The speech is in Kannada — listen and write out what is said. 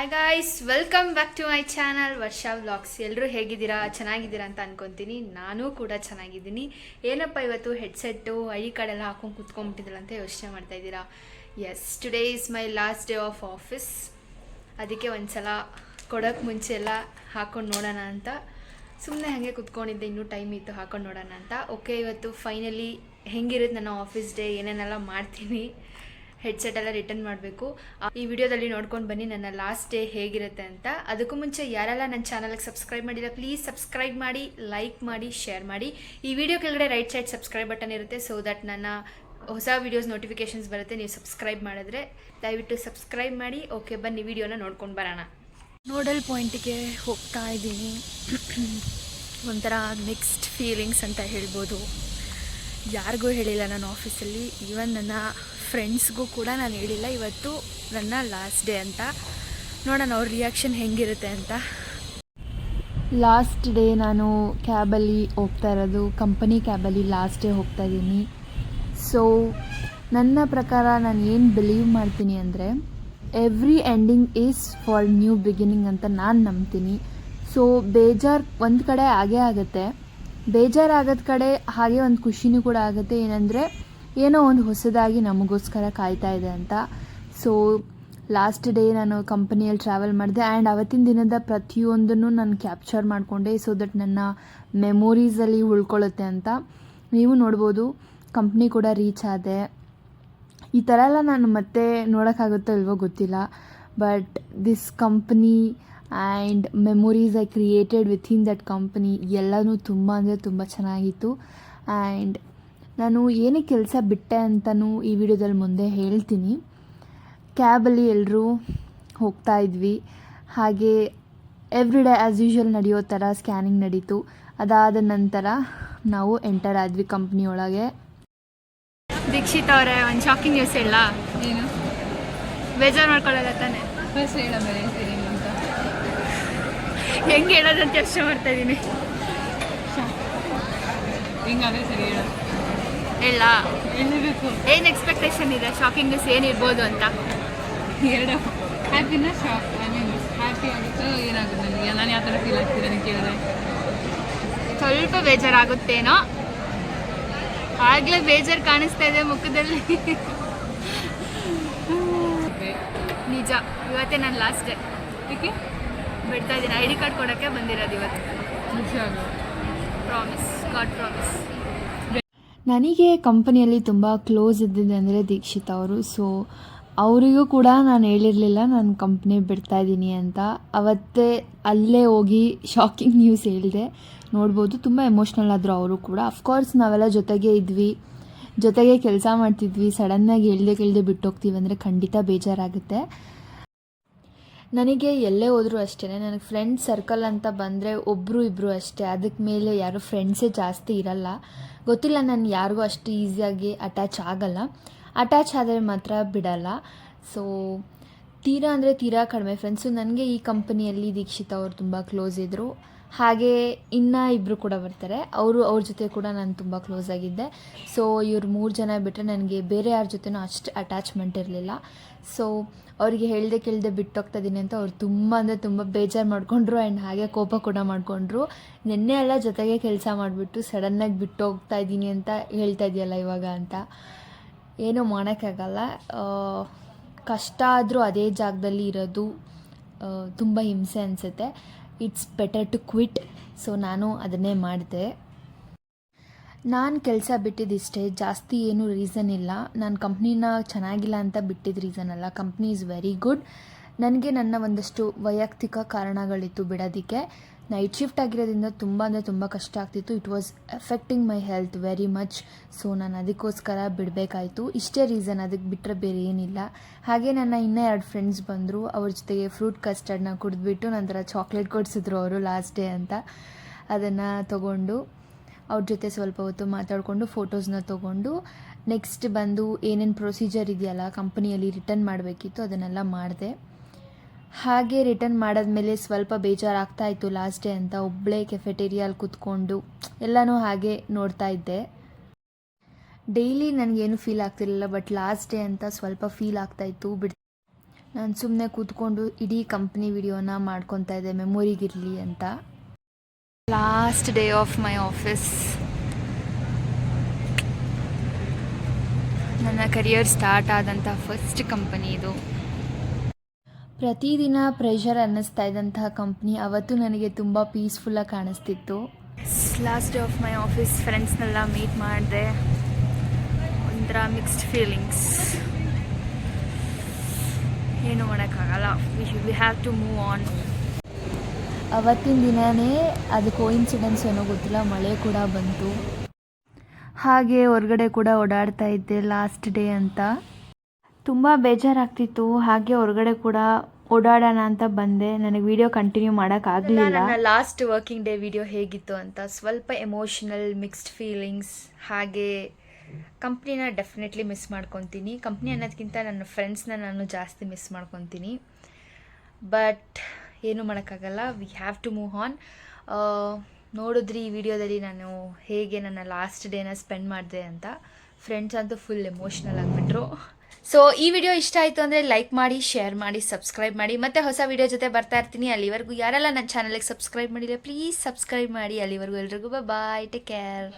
Hi guys welcome back to my channel Varsha vlogs ಎಲ್ಲರೂ ಹೇಗಿದ್ದೀರಾ? ಚೆನ್ನಾಗಿದ್ದೀರಾ ಅಂತ ಅನ್ಕೊಂತೀನಿ. ನಾನು ಕೂಡ ಚೆನ್ನಾಗಿದ್ದೀನಿ. ಏನಪ್ಪ ಇವತ್ತು ಹೆಡ್ಸೆಟ್ಟು ಐ ಕಾರ್ಡೆಲ್ಲ ಹಾಕೊಂಡು ಕುತ್ಕೊಂಡ್ಬಿಟ್ಟಿದ್ರು ಅಂತ ಯೋಚನೆ ಮಾಡ್ತಾ ಇದ್ದೀರಾ? Yes today is my last day of office ಅದಕ್ಕೆ ಒಂದ್ಸಲ ಕೊಡೋಕ್ಕೆ ಮುಂಚೆ ಎಲ್ಲ ಹಾಕೊಂಡು ನೋಡೋಣ ಅಂತ. ಸುಮ್ಮನೆ ಹಾಗೆ ಕುತ್ಕೊಂಡಿದ್ದೆ, ಇನ್ನೂ ಟೈಮ್ ಇತ್ತು ಹಾಕೊಂಡು ನೋಡೋಣ ಅಂತ. ಓಕೆ ಇವತ್ತು ಫೈನಲಿ ಹೆಂಗಿರುತ್ತೆ ನನ್ನ ಆಫೀಸ್ ಡೇ ಏನೇನೆಲ್ಲ ಮಾಡ್ತೀನಿ? ಹೆಡ್ಸೆಟ್ ಎಲ್ಲ ರಿಟರ್ನ್ ಮಾಡಬೇಕು. ಈ ವಿಡಿಯೋದಲ್ಲಿ ನೋಡ್ಕೊಂಡು ಬನ್ನಿ, ನನ್ನ ಲಾಸ್ಟ್ ಡೇ ಹೇಗಿರುತ್ತೆ ಅಂತ. ಅದಕ್ಕೂ ಮುಂಚೆ ಯಾರೆಲ್ಲ ನನ್ನ ಚಾನಲ್ಗೆ ಸಬ್ಸ್ಕ್ರೈಬ್ ಮಾಡಿಲ್ಲ ಪ್ಲೀಸ್ ಸಬ್ಸ್ಕ್ರೈಬ್ ಮಾಡಿ ಲೈಕ್ ಮಾಡಿ ಶೇರ್ ಮಾಡಿ. ಈ ವಿಡಿಯೋ ಕೆಳಗಡೆ ರೈಟ್ ಸೈಡ್ ಸಬ್ಸ್ಕ್ರೈಬ್ ಬಟನ್ ಇರುತ್ತೆ ಸೊ ದಟ್ ನನ್ನ ಹೊಸ ವೀಡಿಯೋಸ್ ನೋಟಿಫಿಕೇಶನ್ಸ್ ಬರುತ್ತೆ. ನೀವು ಸಬ್ಸ್ಕ್ರೈಬ್ ಮಾಡಿದ್ರೆ ದಯವಿಟ್ಟು ಸಬ್ಸ್ಕ್ರೈಬ್ ಮಾಡಿ. ಓಕೆ ಬನ್ನಿ, ವಿಡಿಯೋನ ನೋಡ್ಕೊಂಡು ಬರೋಣ. ನೋಡಲ್ ಪಾಯಿಂಟಿಗೆ ಹೋಗ್ತಾ ಇದ್ದೀನಿ. ಒಂಥರ ಮಿಕ್ಸ್ಡ್ ಫೀಲಿಂಗ್ಸ್ ಅಂತ ಹೇಳ್ಬೋದು. ಯಾರಿಗೂ ಹೇಳಿಲ್ಲ ನಾನು ಆಫೀಸಲ್ಲಿ ಈವನ್ ನನ್ನ ಫ್ರೆಂಡ್ಸ್ಗೂ ಕೂಡ ನಾನು ಹೇಳಿಲ್ಲ. ಇವತ್ತು ನನ್ನ ಲಾಸ್ಟ್ ಡೇ ಅಂತ. ನೋಡೋಣ ಅವ್ರ ರಿಯಾಕ್ಷನ್ ಹೆಂಗಿರುತ್ತೆ ಅಂತ. ಲಾಸ್ಟ್ ಡೇ ನಾನು ಕ್ಯಾಬಲ್ಲಿ ಹೋಗ್ತಾ ಇರೋದು. ಕಂಪನಿ ಕ್ಯಾಬಲ್ಲಿ ಲಾಸ್ಟ್ ಡೇ ಹೋಗ್ತಾ ಇದ್ದೀನಿ. ಸೊ ನನ್ನ ಪ್ರಕಾರ ನಾನು ಏನು ಬಿಲೀವ್ ಮಾಡ್ತೀನಿ ಅಂದರೆ every ending is for new beginning ಅಂತ ನಾನು ನಂಬ್ತೀನಿ. ಸೊ ಬೇಜಾರು ಒಂದು ಕಡೆ ಆಗೇ ಆಗುತ್ತೆ. ಬೇಜಾರಾಗದ ಕಡೆ ಹಾಗೆ ಒಂದು ಖುಷಿನೂ ಕೂಡ ಆಗುತ್ತೆ. ಏನಂದರೆ ಏನೋ ಒಂದು ಹೊಸದಾಗಿ ನಮಗೋಸ್ಕರ ಕಾಯ್ತಾ ಇದೆ ಅಂತ. ಸೊ ಲಾಸ್ಟ್ ಡೇ ನಾನು ಕಂಪನಿಯಲ್ಲಿ ಟ್ರಾವೆಲ್ ಮಾಡಿದೆ ಆ್ಯಂಡ್ ಅವತ್ತಿನ ದಿನದ ಪ್ರತಿಯೊಂದನ್ನು ನಾನು ಕ್ಯಾಪ್ಚರ್ ಮಾಡಿಕೊಂಡೆ ಸೊ ದಟ್ ನನ್ನ ಮೆಮೊರೀಸಲ್ಲಿ ಉಳ್ಕೊಳ್ಳುತ್ತೆ ಅಂತ. ನೀವು ನೋಡ್ಬೋದು ಕಂಪ್ನಿ ಕೂಡ ರೀಚ್ ಆದೆ. ಈ ಥರ ಎಲ್ಲ ನಾನು ಮತ್ತೆ ನೋಡೋಕ್ಕಾಗುತ್ತೋ ಇಲ್ವೋ ಗೊತ್ತಿಲ್ಲ. But this company and memories I created within that company ಎಲ್ಲನೂ ತುಂಬ ಅಂದರೆ ತುಂಬ ಚೆನ್ನಾಗಿತ್ತು. ಆ್ಯಂಡ್ ನಾನು ಏನಕ್ಕೆ ಕೆಲಸ ಬಿಟ್ಟೆ ಅಂತಲೂ ಈ ವಿಡಿಯೋದಲ್ಲಿ ಮುಂದೆ ಹೇಳ್ತೀನಿ. ಕ್ಯಾಬಲ್ಲಿ ಎಲ್ಲರೂ ಹೋಗ್ತಾ ಇದ್ವಿ. ಹಾಗೆ ಎವ್ರಿ ಡೇ ಆ್ಯಸ್ ಯೂಶ್ವಲ್ ನಡೆಯೋ ಥರ ಸ್ಕ್ಯಾನಿಂಗ್ ನಡೀತು. ಅದಾದ ನಂತರ ನಾವು ಎಂಟರ್ ಆದ್ವಿ ಕಂಪ್ನಿಯೊಳಗೆ ದೀಕ್ಷಿತ್ ಅವರೇ ಒಂದು ಶಾಕಿಂಗ್ ನ್ಯೂಸ್ ಇಲ್ಲ ಏನು? ಬೇಜಾರು ಮಾಡ್ಕೊಳ್ಳಲ್ಲ ತಾನೆ? ಫಸ್ಟ್ ಹೇಳ ಅಂತ. ಹೆಂಗೆ ಹೇಳೋದಂತ ಯೋಚನೆ ಮಾಡ್ತಾ ಇದ್ದೀನಿ ಹಿಂಗಾದ್ರೆ ಸರಿ ಹೇಳ. ಹೇಳ ಏನು ಎಕ್ಸ್ಪೆಕ್ಟೇಷನ್ ಇದೆ? ಶಾಕಿಂಗ್ ನ್ಯೂಸ್ ಏನಿರ್ಬೋದು ಅಂತ? ಎರಡು. ಹ್ಯಾಪಿನ ಶಾಕ್ ಐ ಮೀನ್ ಹ್ಯಾಪಿ ಆಗುತ್ತೋ ಏನಾಗುತ್ತೆ? ನನಗೆ ನಾನು ಯಾವ ಥರ ಫೀಲ್ ಆಗ್ತೀನಿ ನನಗೆ ಕೇಳಿದ್ರೆ? ಸ್ವಲ್ಪ ಬೇಜಾರಾಗುತ್ತೇನೋ? ಆಗ್ಲೇ ಬೇಜಾರು ಕಾಣಿಸ್ತಾ ಇದೆ ಮುಖದಲ್ಲಿ. ನಿಜ ಇವತ್ತೇ ನಾನು ಲಾಸ್ಟ್ ಡೇ ಏಕೆ ಬಿಡ್ತಾ ಇದ್ದೀನಿ. ಐ ಡಿ ಕಾರ್ಡ್ ಕೊಡೋಕ್ಕೆ ಬಂದಿರೋದು ಇವತ್ತು. ಪ್ರಾಮಿಸ್ ಗಾಡ್ ಪ್ರಾಮಿಸ್ ನನಗೆ ಕಂಪನಿಯಲ್ಲಿ ತುಂಬ ಕ್ಲೋಸ್ ಇದ್ದಿದ್ದು ಅಂದರೆ ದೀಕ್ಷಿತ್ ಅವರು. ಸೊ ಅವರಿಗೂ ಕೂಡ ನಾನು ಹೇಳಿರಲಿಲ್ಲ ನಾನು ಕಂಪ್ನಿ ಬಿಡ್ತಾ ಇದ್ದೀನಿ ಅಂತ. ಅವತ್ತೇ ಅಲ್ಲೇ ಹೋಗಿ ಶಾಕಿಂಗ್ ನ್ಯೂಸ್ ಹೇಳಿದೆ. ನೋಡ್ಬೋದು, ತುಂಬ ಎಮೋಷ್ನಲ್ ಆದರು ಅವರು ಕೂಡ. ಅಫ್ಕೋರ್ಸ್ ನಾವೆಲ್ಲ ಜೊತೆಗೆ ಇದ್ವಿ. ಜೊತೆಗೆ ಕೆಲಸ ಮಾಡ್ತಿದ್ವಿ. ಸಡನ್ನಾಗಿ ಹೇಳ್ದೆ ಕೇಳದೆ ಬಿಟ್ಟೋಗ್ತೀವಿ ಅಂದರೆ ಖಂಡಿತ ಬೇಜಾರಾಗುತ್ತೆ. ನನಗೆ ಎಲ್ಲೇ ಹೋದರೂ ಅಷ್ಟೇ ನನಗೆ ಫ್ರೆಂಡ್ ಸರ್ಕಲ್ ಅಂತ ಬಂದರೆ ಒಬ್ಬರು ಇಬ್ಬರು ಅಷ್ಟೇ ಅದಕ್ಕೆ ಮೇಲೆ ಯಾರು ಫ್ರೆಂಡ್ಸೇ ಜಾಸ್ತಿ ಇರಲ್ಲ. ಗೊತ್ತಿಲ್ಲ, ನಾನು ಯಾರಿಗೂ ಅಷ್ಟು ಈಸಿಯಾಗಿ ಅಟ್ಯಾಚ್ ಆಗಲ್ಲ. ಅಟ್ಯಾಚ್ ಆದರೆ ಮಾತ್ರ ಬಿಡಲ್ಲ. ಸೊ ತೀರಾ ಅಂದರೆ ತೀರಾ ಕಡಿಮೆ ಫ್ರೆಂಡ್ಸು ನನಗೆ ಈ ಕಂಪನಿಯಲ್ಲಿ ದೀಕ್ಷಿತ ಅವರು ತುಂಬ ಕ್ಲೋಸ್ ಇದ್ದರು ಹಾಗೆ ಇನ್ನ ಇಬ್ಬರು ಕೂಡ ಬರ್ತಾರೆ. ಅವರು ಅವ್ರ ಜೊತೆ ಕೂಡ ನಾನು ತುಂಬ ಕ್ಲೋಸ್ ಆಗಿದ್ದೆ. ಸೊ ಇವ್ರು ಮೂರು ಜನ ಬಿಟ್ಟರೆ ನನಗೆ ಬೇರೆ ಯಾರ ಜೊತೆನೂ ಅಷ್ಟು ಅಟ್ಯಾಚ್ಮೆಂಟ್ ಇರಲಿಲ್ಲ. ಸೊ ಅವರಿಗೆ ಹೇಳ್ದೆ ಕೇಳ್ದೆ ಬಿಟ್ಟೋಗ್ತಾ ಇದ್ದೀನಿ ಅಂತ ಅವ್ರು ತುಂಬ ಅಂದರೆ ತುಂಬ ಬೇಜಾರು ಮಾಡಿಕೊಂಡ್ರು ಆ್ಯಂಡ್ ಹಾಗೆ ಕೋಪ ಕೂಡ ಮಾಡಿಕೊಂಡ್ರು. ನಿನ್ನೆ ಎಲ್ಲ ಜೊತೆಗೆ ಕೆಲಸ ಮಾಡಿಬಿಟ್ಟು ಸಡನ್ನಾಗಿ ಬಿಟ್ಟು ಹೋಗ್ತಾ ಇದ್ದೀನಿ ಅಂತ ಹೇಳ್ತಾ ಇದೆಯಲ್ಲ ಇವಾಗ ಅಂತ. ಏನೂ ಮಾಡೋಕ್ಕಾಗಲ್ಲ ಕಷ್ಟ ಆದರೂ ಅದೇ ಜಾಗದಲ್ಲಿ ಇರೋದು ತುಂಬ ಹಿಂಸೆ ಅನಿಸುತ್ತೆ. It's better to quit so ನಾನು ಅದನ್ನೇ ಮಾಡಿದೆ. ನಾನು ಕೆಲಸ ಬಿಟ್ಟಿದ್ದಿಷ್ಟೇ ಜಾಸ್ತಿ ಏನು ರೀಸನ್ ಇಲ್ಲ. ನಾನು ಕಂಪ್ನಿನ ಚೆನ್ನಾಗಿಲ್ಲ ಅಂತ ಬಿಟ್ಟಿದ್ದ ರೀಸನ್ ಅಲ್ಲ. ಕಂಪ್ನಿ ಈಸ್ ವೆರಿ ಗುಡ್ ನನಗೆ ನನ್ನ ಒಂದಷ್ಟು ವೈಯಕ್ತಿಕ ಕಾರಣಗಳಿತ್ತು ಬಿಡೋದಕ್ಕೆ. ನೈಟ್ ಶಿಫ್ಟ್ ಆಗಿರೋದ್ರಿಂದ ತುಂಬ ಅಂದರೆ ತುಂಬ ಕಷ್ಟ ಆಗ್ತಿತ್ತು. It was affecting my health very much so ನಾನು ಅದಕ್ಕೋಸ್ಕರ ಬಿಡಬೇಕಾಯಿತು. ಇಷ್ಟೇ ರೀಸನ್ ಅದಕ್ಕೆ ಬಿಟ್ಟರೆ ಬೇರೆ ಏನಿಲ್ಲ. ಹಾಗೆ ನನ್ನ ಇನ್ನೂ ಎರಡು ಫ್ರೆಂಡ್ಸ್ ಬಂದರು. ಅವ್ರ ಜೊತೆಗೆ ಫ್ರೂಟ್ ಕಸ್ಟರ್ಡ್ನ ಕುಡಿದ್ಬಿಟ್ಟು ನಂತರ ಚಾಕ್ಲೇಟ್ ಕೊಡಿಸಿದ್ರು ಅವರು ಲಾಸ್ಟ್ ಡೇ ಅಂತ. ಅದನ್ನು ತಗೊಂಡು, ಅವ್ರ ಜೊತೆ ಸ್ವಲ್ಪ ಹೊತ್ತು ಮಾತಾಡಿಕೊಂಡು ಫೋಟೋಸ್ನ ತೊಗೊಂಡು ನೆಕ್ಸ್ಟ್ ಬಂದು ಏನೇನು ಪ್ರೊಸೀಜರ್ ಇದೆಯಲ್ಲ ಕಂಪ್ನಿಯಲ್ಲಿ ರಿಟರ್ನ್ ಮಾಡಬೇಕಿತ್ತು, ಅದನ್ನೆಲ್ಲ ಮಾಡಿದೆ. ಹಾಗೆ ರಿಟರ್ನ್ ಮಾಡಿದ್ಮೇಲೆ ಸ್ವಲ್ಪ ಬೇಜಾರಾಗ್ತಾ ಇತ್ತು ಲಾಸ್ಟ್ ಡೇ ಅಂತ ಒಬ್ಬಳೇ ಕೆಫೆಟೇರಿಯಲ್ಲಿ ಕೂತ್ಕೊಂಡು ಎಲ್ಲನೂ ಹಾಗೆ ನೋಡ್ತಾ ಇದ್ದೆ. ಡೈಲಿ ನನಗೇನು ಫೀಲ್ ಆಗ್ತಿರಲಿಲ್ಲ ಬಟ್ ಲಾಸ್ಟ್ ಡೇ ಅಂತ ಸ್ವಲ್ಪ ಫೀಲ್ ಆಗ್ತಾಯಿತ್ತು. ಬಿಡ್ ನಾನು ಸುಮ್ಮನೆ ಕೂತ್ಕೊಂಡು ಇಡೀ ಕಂಪ್ನಿ ವಿಡಿಯೋನ ಮಾಡ್ಕೊತಾ ಇದ್ದೆ ಮೆಮೊರಿಗಿರಲಿ ಅಂತ. Last day of my office ನನ್ನ ಕರಿಯರ್ ಸ್ಟಾರ್ಟ್ ಆದಂಥ ಫಸ್ಟ್ ಕಂಪನಿ ಇದು. ಪ್ರತಿದಿನ ಪ್ರೆಷರ್ ಅನ್ನಿಸ್ತಾ ಇದ್ದಂತಹ ಕಂಪ್ನಿ ಅವತ್ತು ನನಗೆ ತುಂಬ ಪೀಸ್ಫುಲ್ಲಾಗಿ ಕಾಣಿಸ್ತಿತ್ತು. Last day of my office ಫ್ರೆಂಡ್ಸ್ನೆಲ್ಲ meet ಮಾಡಿದೆ. ಒಂಥರ ಮಿಕ್ಸ್ಡ್ ಫೀಲಿಂಗ್ಸ್ ಏನು ಮಾಡೋಕ್ಕಾಗಲ್ಲ. We we have to move on ಅವತ್ತಿನ ದಿನವೇ ಅದು ಕೋಇನ್ಸಿಡೆನ್ಸ್ ಏನೋ ಗೊತ್ತಿಲ್ಲ ಮಳೆ ಕೂಡ ಬಂತು. ಹಾಗೆ ಹೊರಗಡೆ ಕೂಡ ಓಡಾಡ್ತಾ ಇದ್ದೆ ಲಾಸ್ಟ್ ಡೇ ಅಂತ. ತುಂಬ ಬೇಜಾರಾಗ್ತಿತ್ತು. ಹಾಗೆ ಹೊರಗಡೆ ಕೂಡ ಓಡಾಡೋಣ ಅಂತ ಬಂದೆ. ನನಗೆ ವಿಡಿಯೋ ಕಂಟಿನ್ಯೂ ಮಾಡೋಕ್ಕಾಗಲಿಲ್ಲ ನನ್ನ ಲಾಸ್ಟ್ ವರ್ಕಿಂಗ್ ಡೇ ವಿಡಿಯೋ ಹೇಗಿತ್ತು ಅಂತ ಸ್ವಲ್ಪ ಎಮೋಷನಲ್ ಮಿಕ್ಸ್ಡ್ ಫೀಲಿಂಗ್ಸ್ ಹಾಗೆ ಕಂಪ್ನಿನ ಡೆಫಿನೆಟ್ಲಿ ಮಿಸ್ ಮಾಡ್ಕೊತೀನಿ. ಕಂಪ್ನಿ ಅನ್ನೋದಕ್ಕಿಂತ ನನ್ನ ಫ್ರೆಂಡ್ಸ್ನ ನಾನು ಜಾಸ್ತಿ ಮಿಸ್ ಮಾಡ್ಕೊತೀನಿ. ಬಟ್ ಏನು ಮಾಡೋಕ್ಕಾಗಲ್ಲ. We have to move on ನೋಡಿದ್ರಿ ಈ ವಿಡಿಯೋದಲ್ಲಿ ನಾನು ಹೇಗೆ ನನ್ನ ಲಾಸ್ಟ್ ಡೇನ ಸ್ಪೆಂಡ್ ಮಾಡಿದೆ ಅಂತ. ಫ್ರೆಂಡ್ಸ್ ಅಂತೂ ಫುಲ್ ಎಮೋಷ್ನಲ್ ಆಗಿಬಿಟ್ರು. ಸೊ ಈ ವಿಡಿಯೋ ಇಷ್ಟ ಆಯಿತು ಅಂದರೆ ಲೈಕ್ ಮಾಡಿ ಶೇರ್ ಮಾಡಿ ಸಬ್ಸ್ಕ್ರೈಬ್ ಮಾಡಿ. ಮತ್ತೆ ಹೊಸ ವಿಡಿಯೋ ಜೊತೆ ಬರ್ತಾ ಇರ್ತೀನಿ. ಅಲ್ಲಿವರೆಗೂ ಯಾರೆಲ್ಲ ನನ್ನ ಚಾನಲಿಗೆ ಸಬ್ಸ್ಕ್ರೈಬ್ ಮಾಡಿಲ್ಲ ಪ್ಲೀಸ್ ಸಬ್ಸ್ಕ್ರೈಬ್ ಮಾಡಿ. ಅಲ್ಲಿವರೆಗೂ ಎಲ್ರಿಗೂ ಬಾಯ್ ಟೇಕ್ ಕೇರ್